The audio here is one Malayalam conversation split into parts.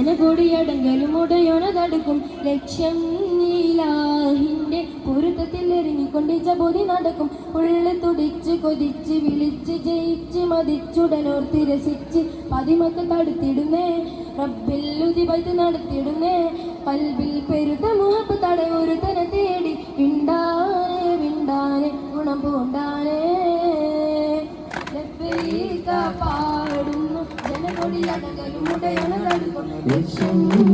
ജനകൂടിയടങ്കലും ഉടയോണ തടുക്കും ലക്ഷ്യം നീലാഹിന്റെ പൊരുത്തത്തിൽ എറിഞ്ഞിക്കൊണ്ട് ജബോധി നടക്കും. ഉള്ളു തുടിച്ച് കൊതിച്ച് വിളിച്ച് ജയിച്ച് മതിച്ചുടനോർത്തി രസിച്ച് പതിമൊക്കെ തടുത്തിടുന്നേ. റബ്ബിൽ ഉതിപത്ത് നടത്തിടുന്നേ. പൽബിൽ പെരുത്ത മുഹപ്പ് ഒരു തന തേടി വിണ്ടാനെ വിണ്ടാനെ ഗുണം പൂണ്ടാനേ. ലബ്ബൈക പാടുന്നു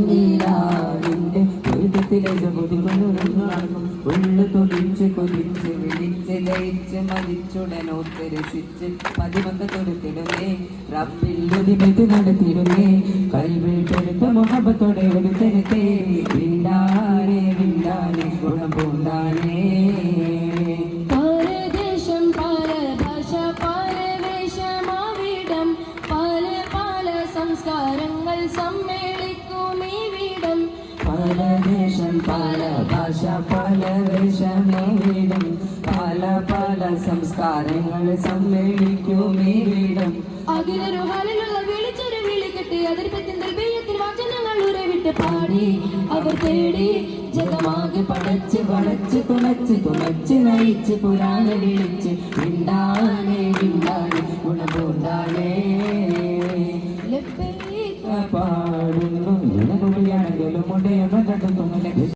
ലക്ഷങ്ങളാവിന്റെ ദുരിതത്തിലെ ജപതി കൊണ്ടുനടക്കും ഉള്ളു തൊടിച്ച് കൊതിച്ച് വിളിച്ച് ലയിച്ച് മതിച്ചുടനോത്ത് രസിച്ച് പതിമക്ക തൊടുത്തിടുന്നേ റബ്ബിൽ ഉദിമത് നടത്തിടുന്നേ കൽവിൽ പെടുത്ത മുഹബത്തോടെ ഒരു തരത്തെ വിണ്ടാനെ വിണ്ടാനെ ഗുണം പൂണ്ടാനേ പല ദേശം പല ഭാഷ പല വേഷമേവിടം പല പല സംസ്കാരങ്ങൾ സമ്മേളിക്കും ഈ വീടം അഖിലൊരു ഹാലിലുള്ള വിളിച്ചൊരു വിളിക്കട്ടെ അതിൽ പറ്റുന്ന വചനങ്ങൾ ഉറവിട്ട് പാടി. അവർ തേടി ജഗമാകെ പടച്ച് വളച്ച് തുണച്ച് തുണച്ച് നയിച്ച് പുരാണ വിളിച്ച് മിണ്ടാനെ കൊണ്ട് എഴുപത്തെട്ട് തുന്നലടി